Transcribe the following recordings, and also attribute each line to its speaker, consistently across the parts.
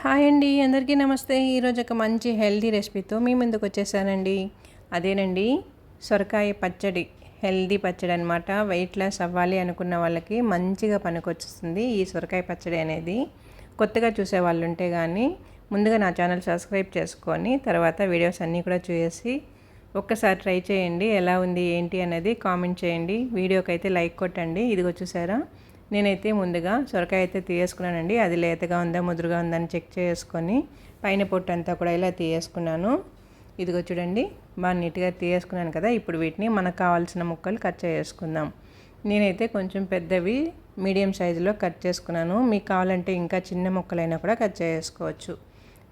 Speaker 1: Hi అండి అందరికీ నమస్తే. ఈరోజు ఒక మంచి హెల్దీ రెసిపీతో మీ ముందుకు వచ్చేసానండి. అదేనండి సొరకాయ పచ్చడి. హెల్దీ పచ్చడి అనమాట వెయిట్ లాస్ అవ్వాలి అనుకున్న వాళ్ళకి మంచిగా పనికొచ్చేస్తుంది ఈ సొరకాయ పచ్చడి అనేది. కొత్తగా చూసే వాళ్ళు ఉంటే కానీ ముందుగా నా ఛానల్ సబ్స్క్రైబ్ చేసుకొని తర్వాత వీడియోస్ అన్నీ కూడా చూసి ఒక్కసారి ట్రై చేయండి. ఎలా ఉంది ఏంటి అనేది కామెంట్ చేయండి. వీడియోకి అయితే లైక్ కొట్టండి. ఇదిగో చూసారా? నేనైతే ముందుగా సొరకాయ అయితే తీయేసుకున్నానండి. అది లేతగా ఉందా ముదురుగా ఉందా అని చెక్ చేసుకొని పైన పొట్టు అంతా కూడా ఇలా తీయేసుకున్నాను. ఇదిగో చూడండి బాగా నీట్గా తీయేసుకున్నాను కదా. ఇప్పుడు వీటిని మనకు కావాల్సిన ముక్కలు కట్ చేసుకుందాం. నేనైతే కొంచెం పెద్దవి మీడియం సైజులో కట్ చేసుకున్నాను. మీకు కావాలంటే ఇంకా చిన్న ముక్కలైనా కూడా కట్ చేసుకోవచ్చు.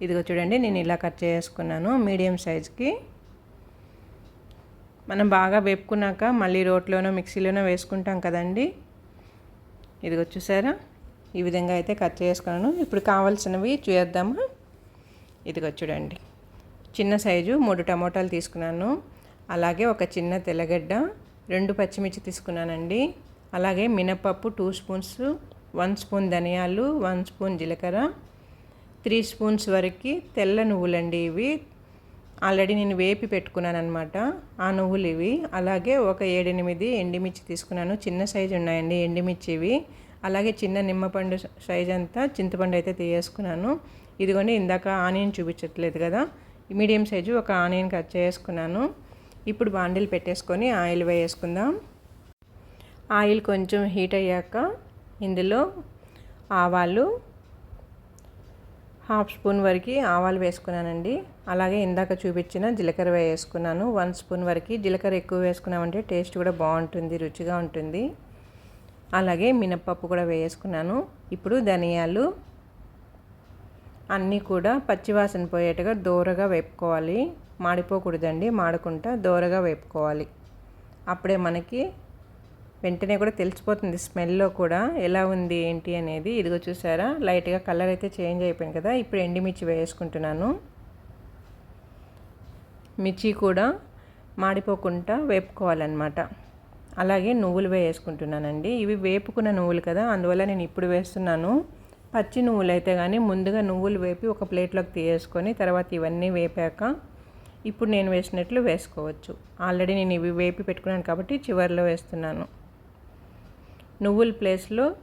Speaker 1: ఇదిగో చూడండి నేను ఇలా కట్ చేసుకున్నాను మీడియం సైజుకి. మనం బాగా వేపుకున్నాక మళ్ళీ రోట్లోనో మిక్సీలోనో వేసుకుంటాం కదండి. ఇదిగో చూసారా? ఈ విధంగా అయితే కట్ చేసుకున్నాను. ఇప్పుడు కావాల్సినవి చేద్దామా ఇదిగో చూడండి. చిన్న సైజు మూడు టమోటాలు తీసుకున్నాను. అలాగే ఒక చిన్న తెల్లగడ్డ రెండు పచ్చిమిర్చి తీసుకున్నానండి. అలాగే మినపప్పు టూ స్పూన్స్ వన్ స్పూన్ ధనియాలు వన్ స్పూన్ జీలకర్ర త్రీ స్పూన్స్ వరకు తెల్ల నువ్వులండి ఇవి. ఆల్రెడీ నేను వేపి పెట్టుకున్నాను అనమాట ఆ నువ్వులు ఇవి అలాగే ఒక ఏడెనిమిది ఎండిమిర్చి తీసుకున్నాను. చిన్న సైజు ఉన్నాయండి ఎండిమిర్చి ఇవి అలాగే చిన్న నిమ్మపండు సైజ్ అంతా చింతపండు అయితే తీసేసుకున్నాను ఇదిగోండి ఇందాక ఆనియన్ చూపించట్లేదు కదా. మీడియం సైజు ఒక ఆనియన్ కట్ చేసుకున్నాను ఇప్పుడు బాండిల్ పెట్టేసుకొని ఆయిల్ వేసుకుందాం ఆయిల్ కొంచెం హీట్ అయ్యాక ఇందులో ఆవాలు హాఫ్ స్పూన్ వరకు ఆవాలు వేసుకున్నానండి. అలాగే ఇందాక చూపించిన జీలకర్ర వేసుకున్నాను. వన్ స్పూన్ వరకు జీలకర్ర ఎక్కువ వేసుకున్నామంటే టేస్ట్ కూడా బాగుంటుంది రుచిగా ఉంటుంది. అలాగే మినప్పప్పు కూడా వేసుకున్నాను. ఇప్పుడు ధనియాలు అన్నీ కూడా పచ్చివాసన పోయేట్టుగా దూరగా వేపుకోవాలి. మాడిపోకూడదండి మాడకుండా దూరగా వేపుకోవాలి. అప్పుడే మనకి వెంటనే కూడా తెలిసిపోతుంది స్మెల్లో కూడా ఎలా ఉంది ఏంటి అనేది. ఇదిగో చూసారా లైట్గా కలర్ అయితే చేంజ్ అయిపోయింది కదా. ఇప్పుడు ఎండిమిర్చి వేసుకుంటున్నాను. మిర్చి కూడా మాడిపోకుండా వేపుకోవాలన్నమాట. అలాగే నువ్వులు వేసుకుంటున్నానండి. ఇవి వేపుకున్న నువ్వులు కదా అందువల్ల నేను ఇప్పుడు వేస్తున్నాను. పచ్చి నువ్వులు అయితే కానీ ముందుగా నువ్వులు వేపి ఒక ప్లేట్లోకి తీసేసుకొని తర్వాత ఇవన్నీ వేపాక ఇప్పుడు నేను వేసినట్లు వేసుకోవచ్చు. ఆల్రెడీ నేను ఇవి వేపి పెట్టుకున్నాను కాబట్టి చివరిలో వేస్తున్నాను. నువ్వుల ప్లేస్లో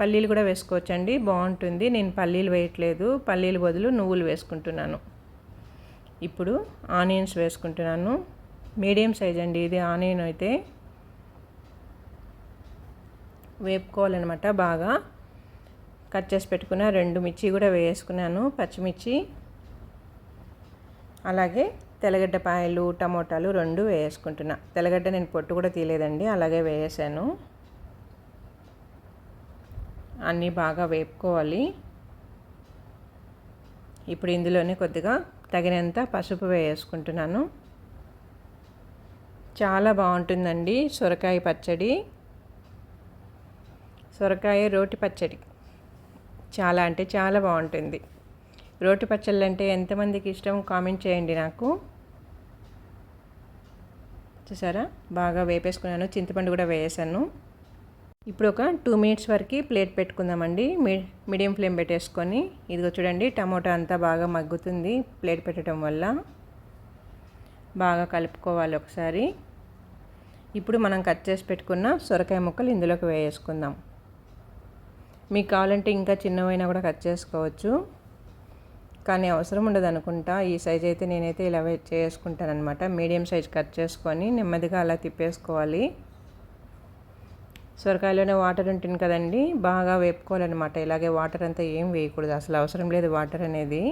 Speaker 1: పల్లీలు కూడా వేసుకోవచ్చండి. బాగుంటుంది. నేను పల్లీలు వేయట్లేదు. పల్లీలు బదులు నువ్వులు వేసుకుంటున్నాను. ఇప్పుడు ఆనియన్స్ వేసుకుంటున్నాను. మీడియం సైజ్ అండి. ఇది ఆనియన్ అయితే వేపుకోవాలన్నమాట బాగా. కట్ చేసి పెట్టుకున్న రెండు మిర్చి కూడా వేసుకున్నాను. పచ్చిమిర్చి అలాగే తెల్లగడ్డ పాయలు టమోటాలు రెండు వేసుకుంటున్నా. తెల్లగడ్డ నేను పొట్టు కూడా తీయలేదండి. అలాగే వేసాను. అన్నీ బాగా వేపుకోవాలి. ఇప్పుడు ఇందులోనే కొద్దిగా తగినంత పసుపు వేసుకుంటున్నాను. చాలా బాగుంటుందండి సొరకాయ పచ్చడి. సొరకాయ రోటి పచ్చడి. చాలా అంటే చాలా బాగుంటుంది. రోటి పచ్చళ్ళు అంటే ఎంతమందికి ఇష్టం కామెంట్ చేయండి నాకు. చూసారా? బాగా వేపేసుకున్నాను. చింతపండు కూడా వేసాను. ఇప్పుడు ఒక టూ మినిట్స్ వరకు ప్లేట్ పెట్టుకుందామండి. మీడియం ఫ్లేమ్ పెట్టేసుకొని. ఇదిగో చూడండి టమోటా అంతా బాగా మగ్గుతుంది ప్లేట్ పెట్టడం వల్ల. బాగా కలుపుకోవాలి ఒకసారి. ఇప్పుడు మనం కట్ చేసి పెట్టుకున్న సొరకాయ ముక్కలు ఇందులోకి వేసుకుందాం మీకు కావాలంటే ఇంకా చిన్నవైనా కూడా కట్ చేసుకోవచ్చు. కానీ అవసరం ఉండదు అనుకుంటా. ఈ సైజ్ అయితే నేనైతే ఇలా చేసుకుంటాను అనమాట మీడియం సైజ్ కట్ చేసుకొని నెమ్మదిగా అలా తిప్పేసుకోవాలి. సొరకాయలోనే వాటర్ ఉంటుంది కదండి బాగా వేపుకోవాలన్నమాట. ఇలాగే వాటర్ అంతా ఏం వేయకూడదు అసలు అవసరం లేదు వాటర్ అనేది.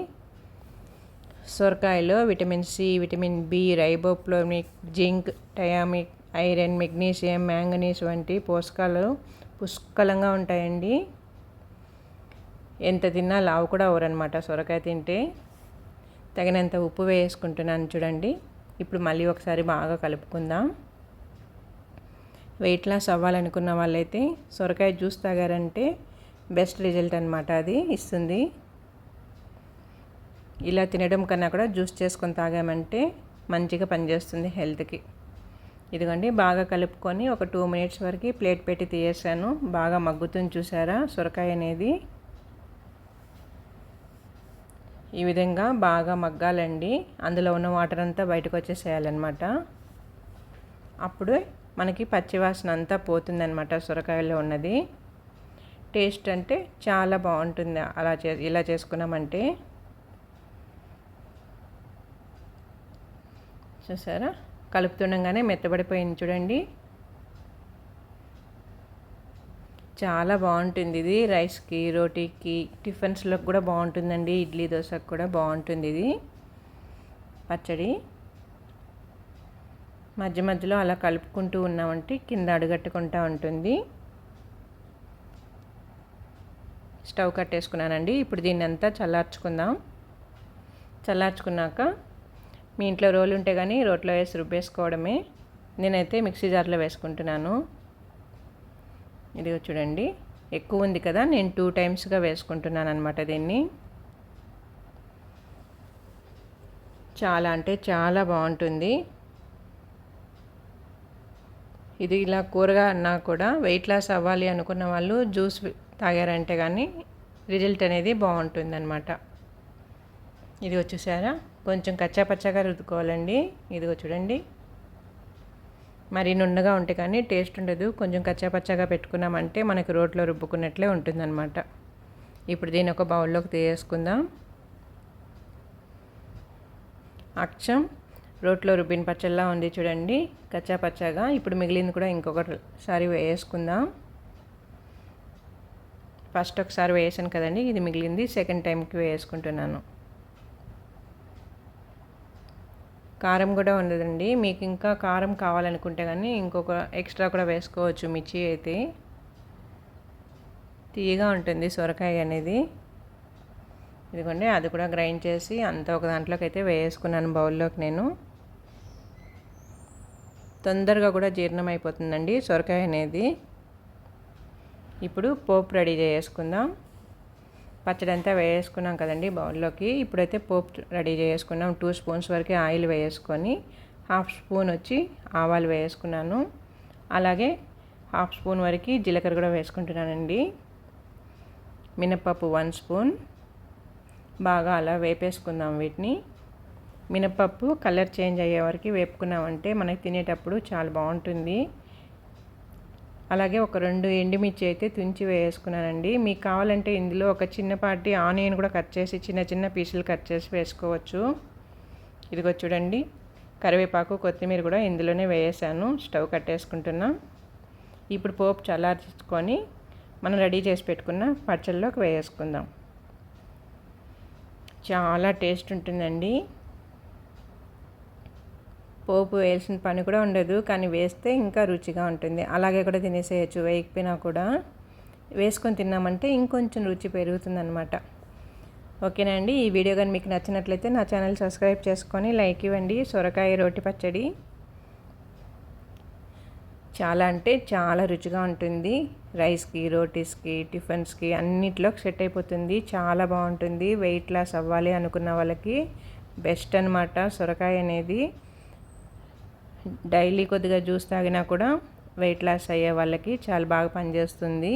Speaker 1: సొరకాయలో విటమిన్ సి విటమిన్ బి రైబోప్లోమిక్ జింక్ టయామిక్ ఐరన్ మెగ్నీషియం మ్యాంగనీస్ వంటి పోషకాలు పుష్కలంగా ఉంటాయండి. ఎంత తిన్నా లావు కూడా అవరనమాట సొరకాయ తింటే. తగినంత ఉప్పు వేసుకుంటున్నాను చూడండి. ఇప్పుడు మళ్ళీ ఒకసారి బాగా కలుపుకుందాం. వెయిట్ లాస్ అవ్వాలనుకున్న వాళ్ళైతే సొరకాయ జ్యూస్ తాగారంటే బెస్ట్ రిజల్ట్ అనమాట అది ఇస్తుంది. ఇలా తినడం కన్నా కూడా జ్యూస్ చేసుకొని తాగామంటే మంచిగా పనిచేస్తుంది హెల్త్కి. ఇదిగోండి బాగా కలుపుకొని ఒక టూ మినిట్స్ వరకు ప్లేట్ పెట్టి తీయేసాను బాగా మగ్గుతుంది చూసారా సొరకాయ అనేది. ఈ విధంగా బాగా మగ్గాలండి. అందులో ఉన్న వాటర్ అంతా బయటకు వచ్చేసేయాలన్నమాట. అప్పుడు మనకి పచ్చివాసన అంతా పోతుందనమాట సొరకాయలో ఉన్నది. టేస్ట్ అంటే చాలా బాగుంటుంది. అలా చే ఇలా చేసుకున్నామంటే. చూసారా? కలుపుతుండగానే మెత్తబడిపోయింది చూడండి. చాలా బాగుంటుంది ఇది రైస్కి రోటీకి టిఫిన్స్లోకి కూడా బాగుంటుందండి. ఇడ్లీ దోశకు కూడా బాగుంటుంది ఇది. పచ్చడి. మధ్య మధ్యలో అలా కలుపుకుంటూ ఉన్నామంటే కింద అడుగట్టుకుంటూ ఉంటుంది. స్టవ్ కట్టేసుకున్నానండి. ఇప్పుడు దీన్ని అంతా చల్లార్చుకుందాం. చల్లార్చుకున్నాక మీ ఇంట్లో రోలు ఉంటే కానీ రోట్లో వేసి రుబ్బేసుకోవడమే. నేనైతే మిక్సీ జార్లో వేసుకుంటున్నాను. ఇదిగో చూడండి. ఎక్కువ ఉంది కదా నేను టూ టైమ్స్గా వేసుకుంటున్నాను అనమాట దీన్ని. చాలా అంటే చాలా బాగుంటుంది. ఇది ఇలా కూరగా అన్నా కూడా వెయిట్ లాస్ అవ్వాలి అనుకున్న వాళ్ళు జ్యూస్ తాగారంటే కానీ రిజల్ట్ అనేది బాగుంటుంది అనమాట ఇది వచ్చేసారా కొంచెం కచ్చాపచ్చాగా రుద్దుకోవాలండి. ఇదిగో చూడండి. మరి నుండగా ఉంటే కానీ టేస్ట్ ఉండదు. కొంచెం కచ్చాపచ్చాగా పెట్టుకున్నామంటే మనకి రోట్లో రుబ్బుకున్నట్లే ఉంటుందన్నమాట. ఇప్పుడు దీని ఒక బౌల్లోకి తీసేసుకుందాం. అక్షం రోట్లో రుబ్బిన పచ్చల్లా ఉంది చూడండి కచ్చా పచ్చాగా. ఇప్పుడు మిగిలింది కూడా ఇంకొకసారి వేసుకుందాం. ఫస్ట్ ఒకసారి వేసాను కదండి ఇది మిగిలింది. సెకండ్ టైంకి వేసుకుంటున్నాను. కారం కూడా ఉండదండి మీకు ఇంకా కారం కావాలనుకుంటే కానీ ఇంకొక ఎక్స్ట్రా కూడా వేసుకోవచ్చు మిర్చి అయితే. తీయగా ఉంటుంది సొరకాయ అనేది. ఇదిగోండి అది కూడా గ్రైండ్ చేసి అంత ఒక దాంట్లోకి అయితే వేసుకున్నాను బౌల్లోకి నేను. తొందరగా కూడా జీర్ణం అయిపోతుందండి సొరకాయ అనేది. ఇప్పుడు పోపు రెడీ చేసుకుందాం పచ్చడి అంతా వేసుకున్నాం కదండి బౌల్లోకి. ఇప్పుడైతే పోపు రెడీ చేసుకున్నాం టూ స్పూన్స్ వరకు ఆయిల్ వేసుకొని హాఫ్ స్పూన్ వచ్చి ఆవాలు వేసుకున్నాను. అలాగే హాఫ్ స్పూన్ వరకు జీలకర్ర కూడా వేసుకుంటున్నానండి. మినప్పప్పు వన్ స్పూన్. బాగా అలా వేపేసుకుందాం వీటిని. మినపప్పు కలర్ చేంజ్ అయ్యే వరకు వేపుకున్నామంటే మనకి తినేటప్పుడు చాలా బాగుంటుంది. అలాగే ఒక రెండు ఎండుమిర్చి అయితే తుంచి వేసుకున్నానండి. మీకు కావాలంటే ఇందులో ఒక చిన్నపాటి ఆనియన్ కూడా కట్ చేసి చిన్న చిన్న పీసులు కట్ చేసి వేసుకోవచ్చు. ఇదిగో చూడండి కరివేపాకు కొత్తిమీర కూడా ఇందులోనే వేసాను స్టవ్ కట్టేసుకుంటున్నా. ఇప్పుడు పోపు చల్లార్చుకొని మనం రెడీ చేసి పెట్టుకున్న పచ్చళ్ళలోకి వేసుకుందాం. చాలా టేస్ట్ ఉంటుందండి. పోపు వేయాల్సిన పని కూడా ఉండదు కానీ వేస్తే ఇంకా రుచిగా ఉంటుంది. అలాగే కూడా తినేసేయచ్చు వేయకపోయినా కూడా. వేసుకొని తిన్నామంటే ఇంకొంచెం రుచి పెరుగుతుందనమాట ఓకేనండి ఈ వీడియో కానీ మీకు నచ్చినట్లయితే నా ఛానల్ సబ్స్క్రైబ్ చేసుకొని లైక్ ఇవ్వండి. సొరకాయ రోటి పచ్చడి చాలా అంటే చాలా రుచిగా ఉంటుంది. రైస్కి రోటీస్కి టిఫిన్స్కి అన్నిట్లోకి సెట్ అయిపోతుంది. చాలా బాగుంటుంది. వెయిట్ లాస్ అవ్వాలి అనుకున్న వాళ్ళకి బెస్ట్ అనమాట సొరకాయ అనేది. డైలీ కొద్దిగా జ్యూస్ తాగినా కూడా వెయిట్ లాస్ అయ్యే వాళ్ళకి చాలా బాగా పనిచేస్తుంది.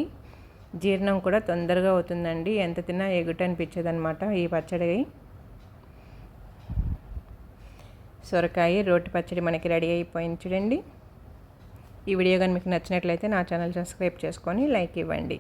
Speaker 1: జీర్ణం కూడా తొందరగా అవుతుందండి. ఎంత తిన్నా ఎగుట అనిపించదు అనమాట ఈ పచ్చడి. సొరకాయ రోటి పచ్చడి మనకి రెడీ అయిపోయింది చూడండి. ఈ వీడియో కానీ మీకు నచ్చినట్లయితే నా ఛానల్ సబ్స్క్రైబ్ చేసుకొని లైక్ ఇవ్వండి.